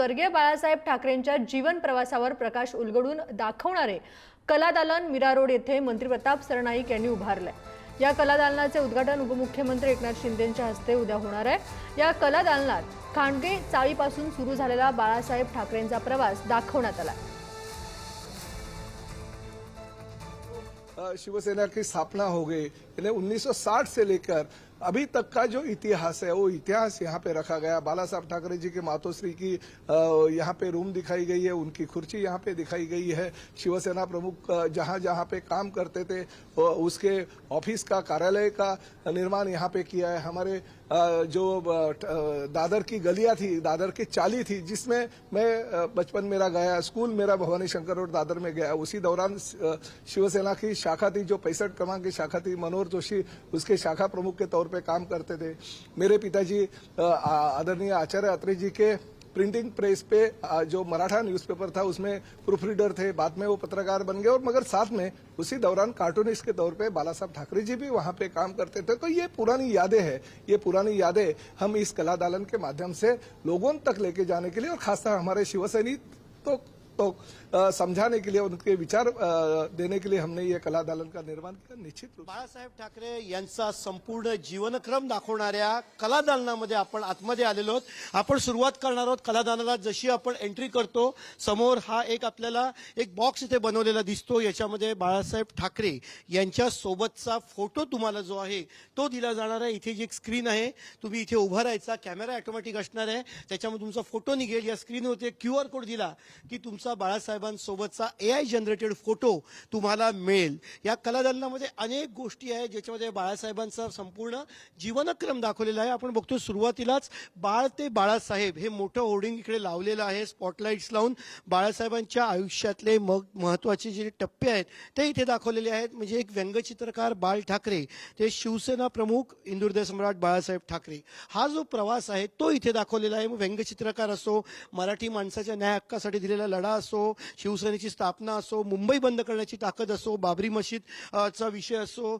स्वर्गीय बाळासाहेब ठाकरेंच्या जीवन प्रवासावर प्रकाश उलगडून दाखवणारे कलादालन मीरा रोड येथे मंत्री प्रताप सरनाईक यांनी उभारलंय. या कलादालनाचे उद्घाटन उपमुख्यमंत्री एकनाथ शिंदेंच्या हस्ते उद्या होणार आहे. या कलादालनात खांडगे चाळीपासून सुरू झालेला बाळासाहेब ठाकरेंचा प्रवास दाखवण्यात आला. शिवसेना की स्थापना हो गई यानी 1960 से लेकर अभी तक का जो इतिहास है, वो इतिहास यहाँ पे रखा गया। बाला साहब ठाकरे जी की मातोश्री की यहाँ पे रूम दिखाई गई है, उनकी कुर्सी यहाँ पे दिखाई गई है। शिवसेना प्रमुख जहाँ जहाँ पे काम करते थे उसके ऑफ़िस का, कार्यालय का निर्माण यहाँ पे किया है। हमारे जो दादर की गलियाँ थी, दादर की चाली थी, जिसमें मैं बचपन मेरा गया, स्कूल मेरा भवानी शंकर रोड दादर में गया। उसी दौरान शिवसेना की शाखा थी, जो पैंसठ क्रमांक की शाखा थी, मनोहर जोशी, उसके शाखा प्रमुख के तौर पे काम करते थे। मेरे पिताजी आदरणीय आचार्य अत्रे जी के प्रिंटिंग प्रेस पे जो मराठा न्यूज़पेपर था, उसमें प्रूफ रीडर थे। बाद में वो पत्रकार बन गए और मगर साथ में उसी दौरान कार्टूनिस्ट के तौर पे बाला साहब ठाकरे जी भी वहाँ पे काम करते थे। तो ये पुरानी यादें हैं। ये पुरानी यादें हम इस कला दालन के माध्यम से लोगों तक लेके जाने के लिए और खासकर हमारे शिवसैनिक तो तो समझाने के लिए उनके विचार देने के लिए हमने ये कलादालन का निर्माण किया निश्चित रूप बाळासाहेब ठाकरे यांचा संपूर्ण जीवनक्रम दाखवणाऱ्या कलादालनामध्ये आपण आतमध्ये आलेलो आहोत. आपण सुरुवात करणार आहोत कलादालनात जशी आपण एंट्री करतो समोर हा एक आपल्याला एक बॉक्स इथे बनवलेला दिसतो. याच्यामध्ये बाळासाहेब ठाकरे यांच्या सोबतचा फोटो तुम्हाला जो आहे तो दिला जाणार आहे. इथे जी एक स्क्रीन आहे तुम्ही इथे उभा राहायचा. कॅमेरा ऑटोमॅटिक असणार आहे. त्याच्यामध्ये तुमचा फोटो निघेल. या स्क्रीनवरती एक क्यू आर कोड दिला की तुमचा बाळासाहेबांसोबतचा ए आय जनरेटेड फोटो तुम्हाला मिळेल. या कलादालनामध्ये अनेक गोष्टी आहेत ज्याच्यामध्ये बाळासाहेबांचा संपूर्ण जीवनक्रम दाखवलेला आहे. आपण बघतो सुरुवातीलाच बाळ ते बाळासाहेब हे मोठं होर्डिंग इकडे लावलेलं आहे स्पॉटलाईट्स लावून. बाळासाहेबांच्या आयुष्यातले मग महत्त्वाचे जे टप्पे आहेत ते इथे दाखवलेले आहेत. म्हणजे एक व्यंगचित्रकार बाळ ठाकरे ते शिवसेना प्रमुख इंदुरदय सम्राट बाळासाहेब ठाकरे. हा जो प्रवास आहे तो इथे दाखवलेला आहे. मग व्यंगचित्रकार असो मराठी माणसाच्या न्याय हक्कासाठी दिलेला लढा असो शिवसेनेची स्थापना असो मुंबई बंद करण्याची ताकद असो बाबरी मशीद चा विषय असो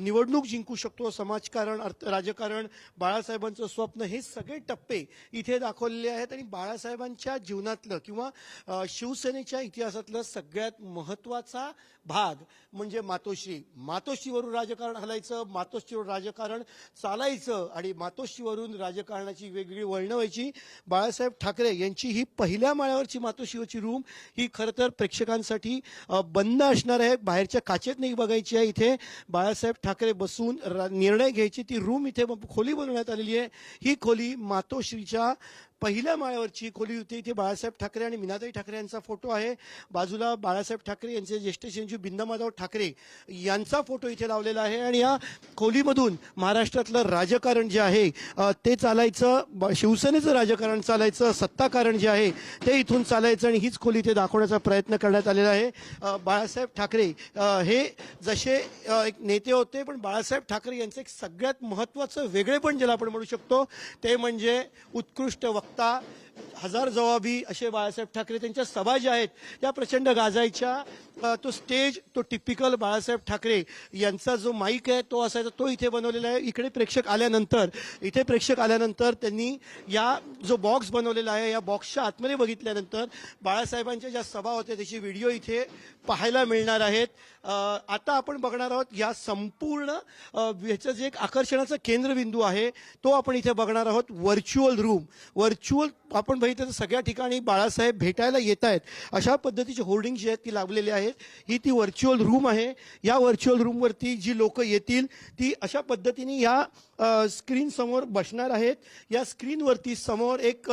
निवडणूक जिंकू शकतो समाजकारण अर्थ राजकारण बाळासाहेबांचं स्वप्न हे सगळे टप्पे इथे दाखवलेले आहेत आणि बाळासाहेबांच्या जीवनातलं किंवा शिवसेनेच्या इतिहासातलं सगळ्यात महत्त्वाचा भाग म्हणजे मातोश्री. मातोश्रीवरून राजकारण हलायचं मातोश्रीवर राजकारण चालायचं आणि मातोश्रीवरून राजकारणाची वेगवेगळी वळणं व्हायची. बाळासाहेब ठाकरे यांची ही पहिल्या माळ्यावरची मातोश्रीवरची रूम ही खरं तर प्रेक्षकांसाठी बंद असणार आहे. बाहेरच्या काचेत नाही बघायची आहे. इथे बाळासाहेब ठाकरे बसून निर्णय घ्यायची ती रूम इथे खोली बनवण्यात आलेली आहे. ही खोली मातोश्रीच्या पहिल्या माळ्यावरची खोली होती. इथे बाळासाहेब ठाकरे आणि मीनाताई ठाकरे यांचा फोटो आहे. बाजूला बाळासाहेब ठाकरे यांचे ज्येष्ठ चिंजू बिंदा माधव ठाकरे यांचा फोटो इथे लावलेला आहे. आणि या खोलीमधून महाराष्ट्रातलं राजकारण जे आहे ते चालायचं ब- शिवसेनेचं राजकारण चालायचं सत्ताकारण जे आहे ते इथून चालायचं आणि हीच खोली इथे दाखवण्याचा प्रयत्न करण्यात आलेला आहे. बाळासाहेब ठाकरे हे जसे एक नेते होते पण बाळासाहेब ठाकरे यांचं एक सगळ्यात महत्त्वाचं वेगळेपण ज्याला आपण म्हणू शकतो ते म्हणजे उत्कृष्ट वक्त tá? हजार जवाबी असे बाळासाहेब ठाकरे त्यांच्या सभा ज्या आहेत त्या प्रचंड गाजायच्या. तो स्टेज तो टिपिकल बाळासाहेब ठाकरे यांचा जो माईक आहे तो असायचा तो इथे बनवलेला आहे. इकडे प्रेक्षक आल्यानंतर इथे प्रेक्षक आल्यानंतर त्यांनी या जो बॉक्स बनवलेला आहे या बॉक्सच्या आतमध्ये बघितल्यानंतर बाळासाहेबांच्या ज्या सभा होत्या त्याची व्हिडिओ इथे पाहायला मिळणार आहेत. आता आपण बघणार आहोत या संपूर्ण ह्याचं जे एक आकर्षणाचं केंद्रबिंदू आहे तो आपण इथे बघणार आहोत व्हर्च्युअल रूम व्हर्च्युअल आपण बघितलं तर सगळ्या ठिकाणी बाळासाहेब भेटायला येत आहेत अशा पद्धतीचे होर्डिंग जी आहेत ती लावलेली आहेत. ही ती व्हर्च्युअल रूम आहे. या व्हर्च्युअल रूमवरती जी लोक येतील ती अशा पद्धतीने या स्क्रीन समोर बसणार आहेत. या स्क्रीनवरती समोर एक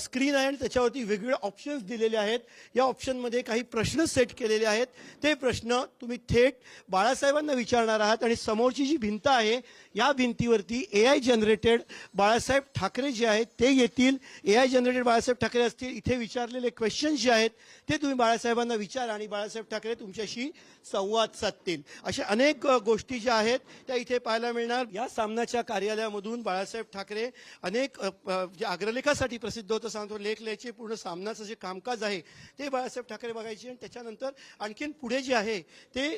स्क्रीन आहे आणि त्याच्यावरती वेगवेगळे ऑप्शन्स दिलेले आहेत. या ऑप्शनमध्ये काही प्रश्न सेट केलेले आहेत. ते प्रश्न तुम्ही थेट बाळासाहेबांना विचारणार आहात आणि समोरची जी भिंत आहे या भिंतीवरती A I generated Balasaheb Thackeray जे आहेत ते येतील. A I generated Balasaheb Thackeray असतील इथे विचारलेले क्वेश्चन्स जे आहेत ते तुम्ही बाळासाहेबांना विचारा आणि बाळासाहेब ठाकरे तुमच्याशी संवाद साधतील. अशा अनेक गोष्टी ज्या आहेत त्या इथे पाहायला मिळणार. या सामनाच्या कार्यालयामधून बाळासाहेब ठाकरे अनेक जे अग्रलेखासाठी प्रसिद्ध होतं सांगतो लेख लिहायचे पूर्ण सामनाचं जे कामकाज आहे ते बाळासाहेब ठाकरे बघायचे. आणि त्याच्यानंतर आणखीन पुढे जे आहे ते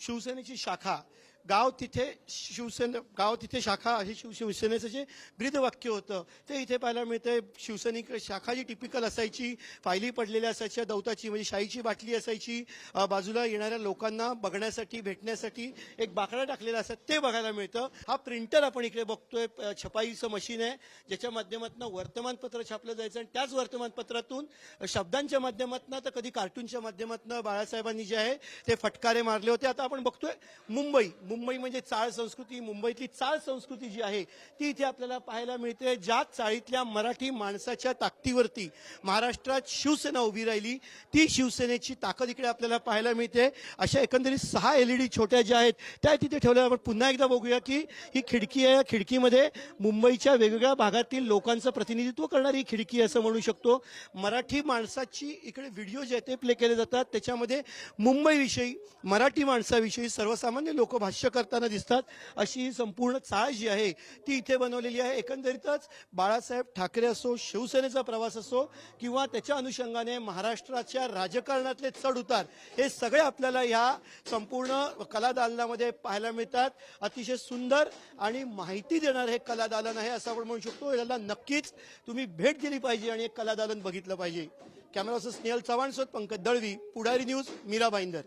शिवसेनेची शाखा. गाव तिथे शिवसेना गाव तिथे शाखा हे शिव शिवसेनेचं जे ब्रीदवाक्य होतं ते इथे पाहायला मिळते शिवसैनिक शाखा जी टिपिकल असायची फायली पडलेल्या असायच्या दौताची म्हणजे शाईची बाटली असायची बाजूला येणाऱ्या लोकांना बघण्यासाठी भेटण्यासाठी एक बाकडा टाकलेला असतात ते बघायला मिळतं. हा प्रिंटर आपण इकडे बघतोय छपाईचं मशीन आहे ज्याच्या माध्यमातून वर्तमानपत्र छापलं जायचं आणि त्याच वर्तमानपत्रातून शब्दांच्या माध्यमातून तर कधी कार्टूनच्या माध्यमातून बाळासाहेबांनी जे आहे ते फटकारे मारले होते. आता आपण बघतोय मुंबई मुंबई म्हणजे चाळ संस्कृती. मुंबईतली चाळ संस्कृती जी आहे ती इथे आपल्याला पाहायला मिळते. ज्या चाळीतल्या मराठी माणसाच्या ताकदीवरती महाराष्ट्रात शिवसेना उभी राहिली ती शिवसेनेची ताकद इकडे आपल्याला पाहायला मिळते. अशा एकंदरीत सहा एलईडी छोट्या ज्या आहेत त्या तिथे ठेवल्या. आपण पुन्हा एकदा बघूया की ही खिडकी आहे. या खिडकीमध्ये मुंबईच्या वेगवेगळ्या भागातील लोकांचं प्रतिनिधित्व करणारी खिडकी असं म्हणू शकतो. मराठी माणसाची इकडे व्हिडिओ जे आहेत ते प्ले केले जातात. त्याच्यामध्ये मुंबईविषयी मराठी माणसाविषयी सर्वसामान्य लोक भाष्य करताना दिसतात. अशी ही संपूर्ण चाळ जी आहे ती इथे बनवलेली आहे. एकंदरीतच बाळासाहेब ठाकरे असो शिवसेनेचा प्रवास असो किंवा त्याच्या अनुषंगाने महाराष्ट्राच्या राजकारणातले चढ उतार हे सगळे आपल्याला ह्या संपूर्ण कला दालनामध्ये पाहायला मिळतात. अतिशय सुंदर आणि माहिती देणारं हे कला दालन आहे असं आपण म्हणू शकतो. याला नक्कीच तुम्ही भेट दिली पाहिजे आणि एक कला दालन बघितलं पाहिजे. कॅमेरा स्नेहल चव्हाण सोबत पंकज दळवी पुढारी न्यूज मीरा भाईंदर.